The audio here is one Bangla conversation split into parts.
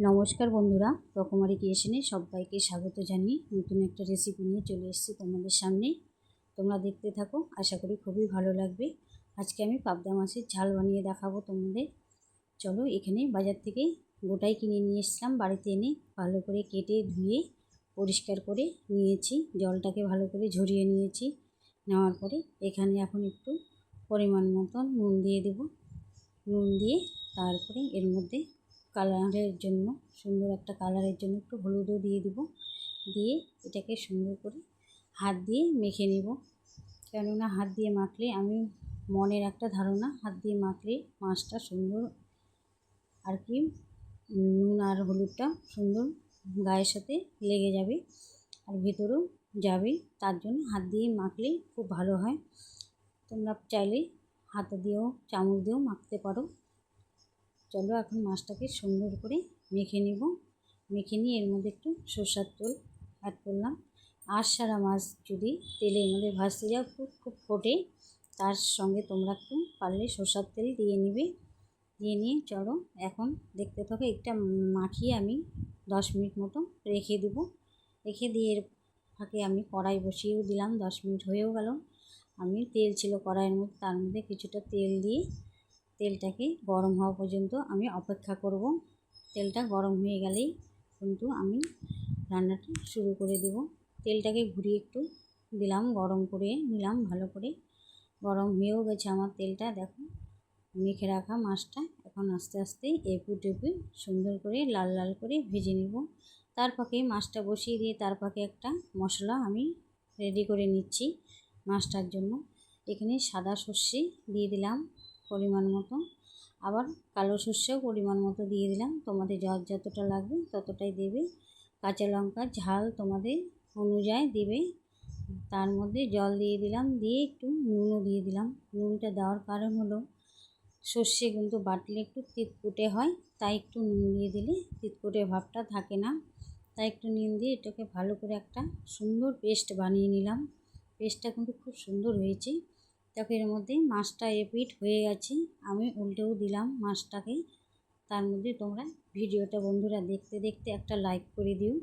নমস্কার বন্ধুরা, রকমারি ক্রিয়েশনে সবাইকে স্বাগত জানিয়ে নতুন একটা রেসিপি নিয়ে চলে এসেছি তোমাদের সামনে। তোমরা দেখতে থাকো, আশা করি খুবই ভালো লাগবে। আজকে আমি পাবদা মাছের ঝাল বানিয়ে দেখাবো তোমাদের। চলো এখানে বাজার থেকে গোটাই কিনে নিয়ে এসেছিলাম, বাড়িতে এনে ভালো করে কেটে ধুয়ে পরিষ্কার করে নিয়েছি। জলটাকে ভালো করে ঝরিয়ে নিয়েছি। নেওয়ার পরে এখানে এখন একটু পরিমাণ মতন নুন দিয়ে দেব। নুন দিয়ে তারপরে এর মধ্যে কালারের জন্য, সুন্দর একটা কালারের জন্য একটু হলুদও দিয়ে দিব। দিয়ে এটাকে সুন্দর করে হাত দিয়ে মেখে নেব। কেননা হাত দিয়ে মাখলে আমি মনের একটা ধারণা, হাত দিয়ে মাখলে মাছটা সুন্দর আর কি, নুন আর হলুদটা সুন্দর গায়ের সাথে লেগে যাবে আর ভেতরেও যাবে। তার জন্য হাত দিয়ে মাখলে খুব ভালো হয়। তোমরা চাইলে হাতে দিয়েও, চামচ দিয়েও মাখতে পারো। চলো এখন মাছটাকে সুন্দর করে মেখে নিব। মেখে নিয়ে এর মধ্যে একটু সর্ষার তেল অ্যাড করলাম। আর সারা মাছ যদি তেলের মধ্যে ভাজতে যাও, খুব খুব ফোটে। তার সঙ্গে তোমরা একটু পারলে সর্ষার তেল দিয়ে নিবে। দিয়ে নিয়ে চলো, এখন দেখতে থাকো একটা মাখিয়ে আমি দশ মিনিট মতো রেখে দেব। রেখে দিয়ে ফাঁকে আমি কড়াই বসিয়েও দিলাম, দশ মিনিট হয়েও গেল। আমি তেল ছিল কড়াইয়ের মধ্যে, তার মধ্যে কিছুটা তেল দিয়ে তেলটাকে গরম হওয়া পর্যন্ত আমি অপেক্ষা করব। তেলটা গরম হয়ে গেলেই কিন্তু আমি রান্নাটা শুরু করে দেব। তেলটাকে ঘুরিয়ে একটু দিলাম, গরম করে নিলাম, ভালো করে। গরম হয়েও গেছে আমার তেলটা, দেখো। মেখে রাখা মাছটা এখন আস্তে আস্তে এপু টেপু সুন্দর করে লাল লাল করে ভেজে নেব। তার ফাঁকে মাছটা বসিয়ে দিয়ে তার ফাঁকে একটা মশলা আমি রেডি করে নিচ্ছি মাছটার জন্য। এখানে সাদা সর্ষে দিয়ে দিলাম। পরিমাণ মতো। আবার কালো সর্ষেও পরিমাণ মতো দিয়ে দিলাম। তোমাদের যত যতটা লাগবে ততটাই দেবে। কাঁচা লঙ্কা ঝাল তোমাদের অনুযায়ী দেবে। তার মধ্যে জল দিয়ে দিলাম, দিয়ে একটু নুনও দিয়ে দিলাম। নুনটা দেওয়ার কারণ হলো, সর্ষে কিন্তু বাটলে একটু তিতকুটে হয়, তাই একটু নুন দিয়ে দিলে তিতকুটে ভাবটা থাকে না। তাই একটু নুন দিয়ে এটাকে ভালো করে একটা সুন্দর পেস্ট বানিয়ে নিলাম। পেস্টটা কিন্তু খুব সুন্দর হয়েছে। দেখো এর মধ্যে মাছটা এপিট হয়ে গেছে। আমি উল্টেও দিলাম মাছটাকে। তার মধ্যে তোমরা ভিডিওটা বন্ধুরা দেখতে দেখতে একটা লাইক করে দিও।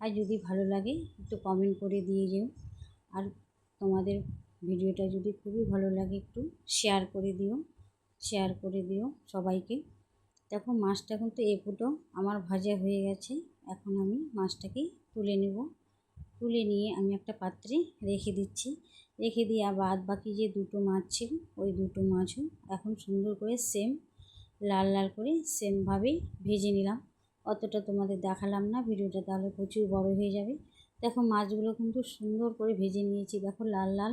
আর যদি ভালো লাগে, একটু কমেন্ট করে দিয়ে যেও। আর তোমাদের ভিডিওটা যদি খুবই ভালো লাগে, একটু শেয়ার করে দিও। শেয়ার করে দিও সবাইকে। দেখো মাছটা কিন্তু এপুটো আমার ভাজা হয়ে গেছে। এখন আমি মাছটাকে তুলে নেব। তুলে নিয়ে আমি একটা পাত্রে রেখে দিচ্ছি। রেখে দিয়ে বাদ বাকি যে দুটো মাছ ছিল, ওই দুটো মাছও এখন সুন্দর করে সেম লাল লাল করে সেমভাবে ভেজে নিলাম। অতটা তোমাদের দেখালাম না, ভিডিওটা তাহলে প্রচুর বড় হয়ে যাবে। দেখো মাছগুলো কিন্তু সুন্দর করে ভেজে নিয়েছি, দেখো লাল লাল।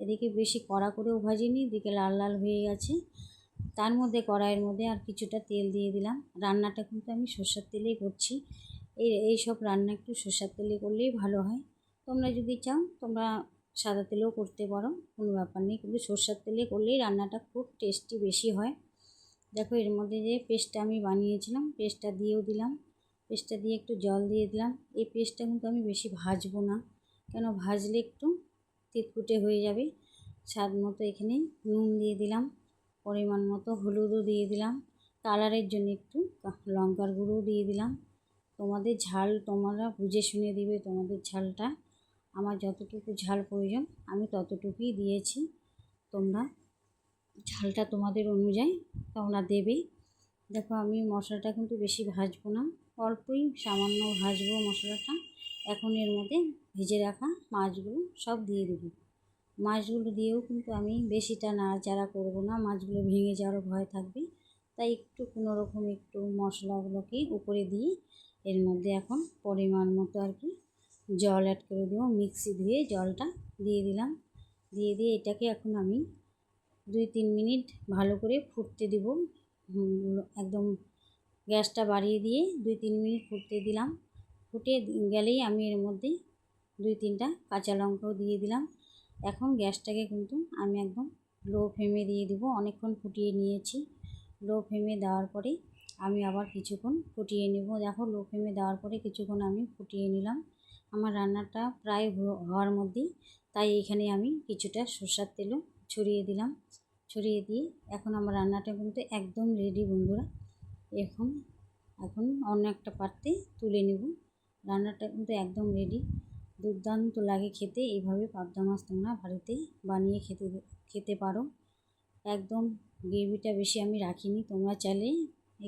এদিকে বেশি কড়া করেও ভাজিনি, এদিকে লাল লাল হয়ে গেছে। তার মধ্যে কড়াইয়ের মধ্যে আর কিছুটা তেল দিয়ে দিলাম। রান্নাটা কিন্তু আমি সর্ষের তেলেই করছি। এই এই সব রান্না একটু সর্ষের তেলে করলেই ভালো হয়। তোমরা যদি চাও, তোমরা সাদা তেলেও করতে পারো, কোনো ব্যাপার নেই। কিন্তু সর্ষের তেলে করলেই রান্নাটা খুব টেস্টি বেশি হয়। দেখো এর মধ্যে যে পেস্টটা আমি বানিয়েছিলাম পেস্টটা দিয়েও দিলাম। পেস্টটা দিয়ে একটু জল দিয়ে দিলাম। এই পেস্টটা কিন্তু আমি বেশি ভাজবো না, কেন ভাজলে একটু তিতকুটে হয়ে যাবে। স্বাদ মতো এখানে নুন দিয়ে দিলাম, পরিমাণ মতো হলুদও দিয়ে দিলাম। কালারের জন্য একটু লঙ্কার গুঁড়োও দিয়ে দিলাম। তোমাদের ঝাল তোমরা বুঝে শুনে দিবে তোমাদের ঝালটা। আমার যতটুকু ঝাল প্রয়োজন, আমি ততটুকুই দিয়েছি। তোমরা ঝালটা তোমাদের অনুযায়ী তোমরা দেবে। দেখো, আমি মশলাটা কিন্তু বেশি ভাজবো না, অল্পই সামান্য ভাজবো মশলাটা। এখন এর মধ্যে ভেজে রাখা মাছগুলো সব দিয়ে দেবো। মাছগুলো দিয়েও কিন্তু আমি বেশিটা নাড়াচাড়া করব না, মাছগুলো ভেঙে যাওয়ার ভয় থাকবে। তাই একটু কোনো রকম একটু মশলাগুলোকে উপরে দিয়ে এর মধ্যে এখন পরিমাণ মতো আর কি জল অ্যাড করে দেবো। মিক্সি ধুয়ে জলটা দিয়ে দিলাম। দিয়ে দিয়ে এটাকে এখন আমি দুই তিন মিনিট ভালো করে ফুটতে দেব। একদম গ্যাসটা বাড়িয়ে দিয়ে দুই তিন মিনিট ফুটতে দিলাম। ফুটে গেলেই আমি এর মধ্যে দুই তিনটা কাঁচা লঙ্কাও দিয়ে দিলাম। এখন গ্যাসটাকে কিন্তু আমি একদম লো ফ্লেমে দিয়ে দিব। অনেকক্ষণ ফুটিয়ে নিয়েছি। লো ফ্লেমে দেওয়ার পরে আমি আবার কিছুক্ষণ ফুটিয়ে নেব। দেখো লো ফ্লেমে দেওয়ার পরে কিছুক্ষণ আমি ফুটিয়ে নিলাম। আমার রান্নাটা প্রায় হওয়ার মধ্যেই, তাই এখানে আমি কিছুটা সর্ষার তেলও ছড়িয়ে দিলাম। ছড়িয়ে দিয়ে এখন আমার রান্নাটা কিন্তু একদম রেডি বন্ধুরা। এখন এখন অন্য একটা পাত্রে তুলে নেব। রান্নাটা কিন্তু একদম রেডি দুর্দান্ত লাগে খেতে। এইভাবে পাবদা মাছ তোমরা বাড়িতে বানিয়ে খেতে খেতে পারো। একদম গ্রেভিটা বেশি আমি রাখিনি। তোমরা চাইলে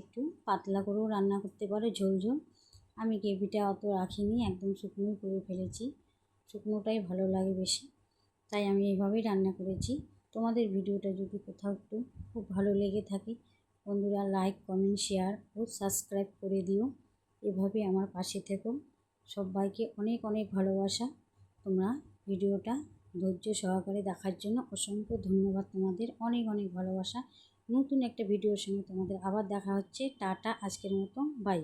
একটু পাতলা করেও রান্না করতে পারো ঝোল ঝোল। আমি গ্রেভিটা অত রাখিনি, একদম শুকনোই করে ফেলেছি। শুকনোটাই ভালো লাগে বেশি, তাই আমি এইভাবেই রান্না করেছি। তোমাদের ভিডিওটা যদি কোথাও একটু খুব ভালো লেগে থাকে, বন্ধুরা লাইক কমেন্ট শেয়ার ও সাবস্ক্রাইব করে দিও। এভাবে আমার পাশে থেকো। সবাইকে অনেক অনেক ভালোবাসা। তোমরা ভিডিওটা ধৈর্য সহকারে দেখার জন্য অসংখ্য ধন্যবাদ। তোমাদের অনেক অনেক ভালোবাসা। নতুন একটা ভিডিওর সঙ্গে তোমাদের আবার দেখা হচ্ছে। টাটা, আজকের মতো বাই